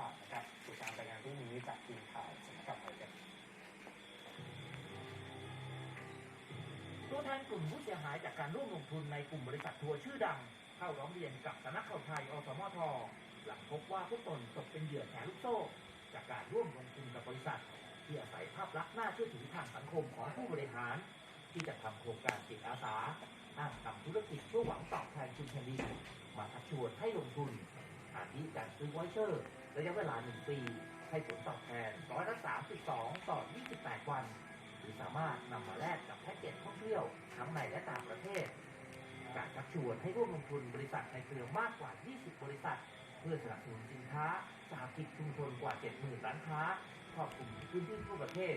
บาทนะครับติดตามรายงานเรื่องนี้จากทีมข่าวสำนักข่าวไทยครับตัวแทนกลุ่มผู้เสียหายจากการร่วมลงทุนในกลุ่มบริษัททัวร์ชื่อดัง เข้าร้องเรียนกับสำนักข่าวไทยอสมทหลังพบว่าพวกตนตกเป็นเหยื่อแชร์ลูกโซ่ จากการร่วมลงทุนกับบริษัท ที่อาศัยภาพลักษณ์น่าเชื่อถือทางสังคมของผู้บริหาร ที่จะทำโครงการจิตอาสาอ้างทำธุรกิจเพื่อหวังตอบแทนคุณแผ่นดินมาชักชวนให้ลงทุนอาทิการซื้อไวเชอร์ ระยะเวลา 1 ปี ให้ผลตอบแทนร้อยละ32 ต่อ 28 วัน หรือสามารถนำมาแลกกับแพ็กเกจท่องเที่ยวทั้งในและต่างประเทศ การชักชวนให้ร่วมลงทุนบริษัทในเครือมากกว่า 20 บริษัท เพื่อสนับสนุนสินค้าสหกิจชุมชนกว่า 70,000ร้านค้าครอบคลุมพื้นที่ทั่วประเทศ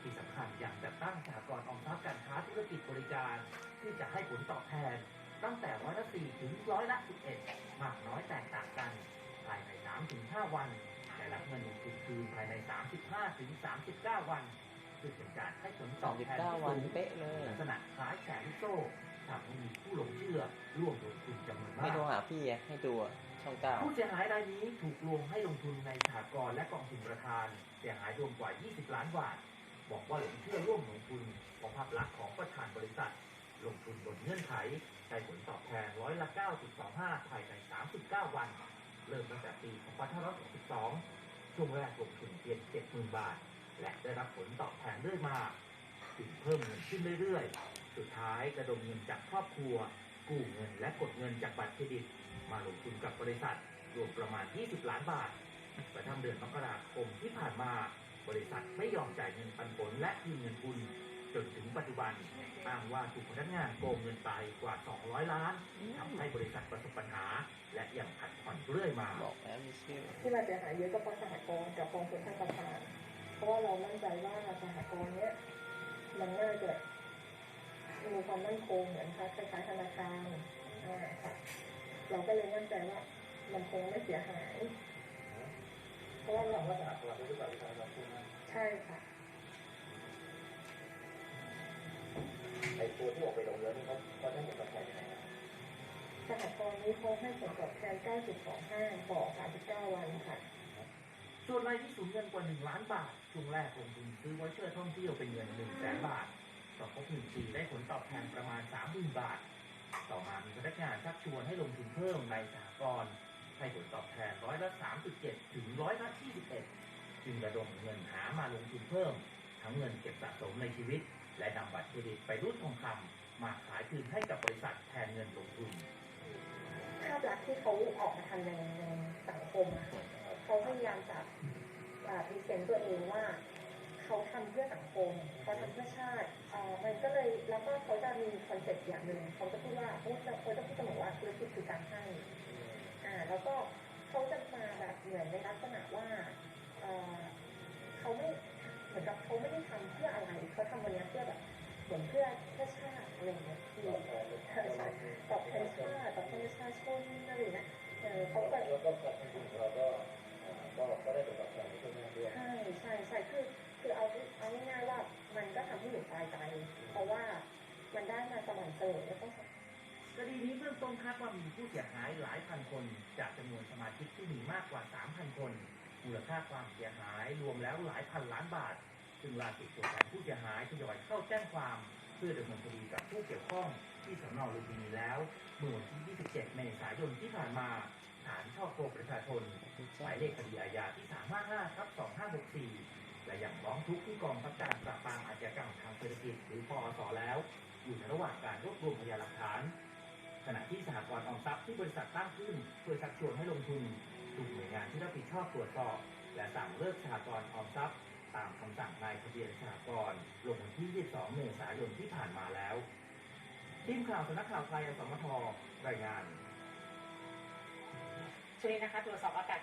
ที่สำคัญอย่างจัดตั้งสหกรณ์ออมทรัพย์การค้าธุรกิจบริการ ที่จะให้ผลตอบแทนตั้งแต่ร้อยละ4ถึงร้อยละ11มากน้อยแตกต่างายใน3-5วันแต่รับเงินลงทุนคืนภายใน35ถึง39วันซึ่งเป็นการให้ผลตอบแทนที่39วันสูงเป๊ะเลยลักษณะคล้ายแชร์ลูกโซ่ทำให้มีผู้หลงเชื่อร่วมลงทุนจำนวนไม่มากโทรหาพี่อะให้ดูอะช่องเก้าผู้เสียหายรายนี้ถูกลวงให้ลงทุนในสหกรณ์และกองทุนประธาน เสียหายรวมกว่า 20 ล้านบาทบอกว่าหลงเชื่อร่วมลงทุนของภาพลักษณ์ของประธานบริษัท ลงทุนบนเงื่อนไขได้ผลตอบแทนร้อยละ 9.25 ภายใน 39 วัน เริ่มตั้งแต่ปี 2562 ช่วงแรกลงทุนเพียง70,000 บาท และได้รับผลตอบแทนเรื่อยมาถึงเพิ่มเงินขึ้นเรื่อยๆ สุดท้ายระดมเงินจากครอบครัว กู้เงินและกดเงินจากบัตรเครดิต มาลงทุนกับบริษัท รวมประมาณ 20 ล้านบาทกระทั่งเดือนมกราคมที่ผ่านมา บริษัทไม่ยอมจ่ายเงินปันผลและคืนเงินทุนจนถึงปัจจุบันอ้างว่าถูกพนักงานโกงเงินไปกว่า 200 ล้านทำให้บริษัทประสบปัญหา และยังผัดผ่อน เรื่อยมาบอกแล้วมีชื่อที่มันเสียหายเยอะก็เพราะสหกรณ์กับกองทุนท่านประธานเพราะว่าเรามั่นใจว่าสหกรณ์เนี้ยมันน่าจะมีความมั่นคงเหมือนคล้ายๆธนาคารอ่าค่ะเราก็เลยมั่นใจว่ามันคงไม่เสียหายเพราะว่าเราว่าสหกรณ์ผู้ประกอบการลงทุนใช่ค่ะไอ้ตัวที่ออกไปลงเยอะนี่เขาเขาได้ผลตอบแทนยังไงครับ สหกรณ์นี้เขาให้ผลตอบแทน 9.25 ต่อ 39 วันค่ะ ส่วนรายที่สูญเงินกว่า 1 ล้านบาท ช่วงแรกลงทุนซื้อไวเชอร์ท่องเที่ยวเป็นเงิน1แสนบาท ต่อครบหนึ่งปีได้ผลตอบแทนประมาณ 30,000 บาท ต่อมามีพนักงานชักชวนให้ลงทุนเพิ่มในสหกรณ์ให้ผลตอบแทนร้อยละ 3.7 ถึงร้อยละ 21 จึงระดมเงินหามาลงทุนเพิ่ม ทั้งเงินเก็บสะสมในชีวิต และนำบัตรเครดิตไปรูดทองคำมาขายคืนให้กับบริษัทแทนเงินลงทุน ภาพลักษณ์ที่เขาออกมาทำในในสังคมอะค่ะเขาพยายามจะพรีเซนต์ตัวเองว่าเขาทำเพื่อสังคมเขาทำเพื่อชาติอ่อมันก็เลยแล้วก็เขาจะมีคอนเซ็ปต์อย่างหนึ่งเขาจะพูดว่าเขาจะเขาจะพูดเสมอว่าธุรกิจคือการให้อ่าแล้วก็เขาจะมาแบบเหมือนในลักษณะว่าเอ่อเขาไม่เหมือนกับเขาไม่ได้ทำเพื่ออะไรเขาทำวันนี้เพื่อแบบ นเพื่อเพื่อชาติอะไรอย่างเงี้ยที่ใช่ใช่ตอบแทนชาติตอบแทนประชาชนอะไรอย่างเงี้ยเออเขาก็แล้วก็การทุนของเราก็ก็ก็ได้ผลตอบแทนในช่วงแรกด้วยใช่ใช่ใช่คือคือเอาเอาง่ายๆว่ามันก็ทำให้หนูตายใจ เพราะว่ามันได้มาสม่ำเสมอแล้วก็คดีนี้เบื้องต้นคาดว่ามีผู้เสียหายหลายพันคน จากจำนวนสมาชิกที่มีมากกว่า 3,000 คนมูลค่าความเสียหายรวมแล้วหลายพันล้านบาท ซึ่งล่าสุดตัวแทนผู้เสียหายทยอยเข้าแจ้งความ เพื่อดำเนินคดีกับผู้เกี่ยวข้องที่สนลุมพินีแล้วเมื่อวันที่ 27 เมษายนที่ผ่านมาฐานช่อโกงประชาชนหมายเลขคดีอาญาที่ 355ทับ2564 และยังร้องทุกข์ที่กองบังคับการปราบปรามอาชญากรรมทางเศรษฐกิจหรือปอสแล้ว อยู่ในระหว่างการรวบรวมพยานหลักฐาน ขณะที่สหกรณ์ออมทรัพย์ที่บริษัทตั้งขึ้นเพื่อชักชวนให้ลงทุนถูกหน่วยงานที่รับผิดชอบตรวจสอบ และสั่งเลิกสหกรณ์ออมทรัพย์ ตามคำสั่งนายทะเบียนสหกรณ์ลงวันที่ 22 เมษายนที่ผ่านมาแล้ว ทีมข่าวสำนักข่าวไทยอสมทรายงานช่วงนี้นะคะตรวจสอบอากาศ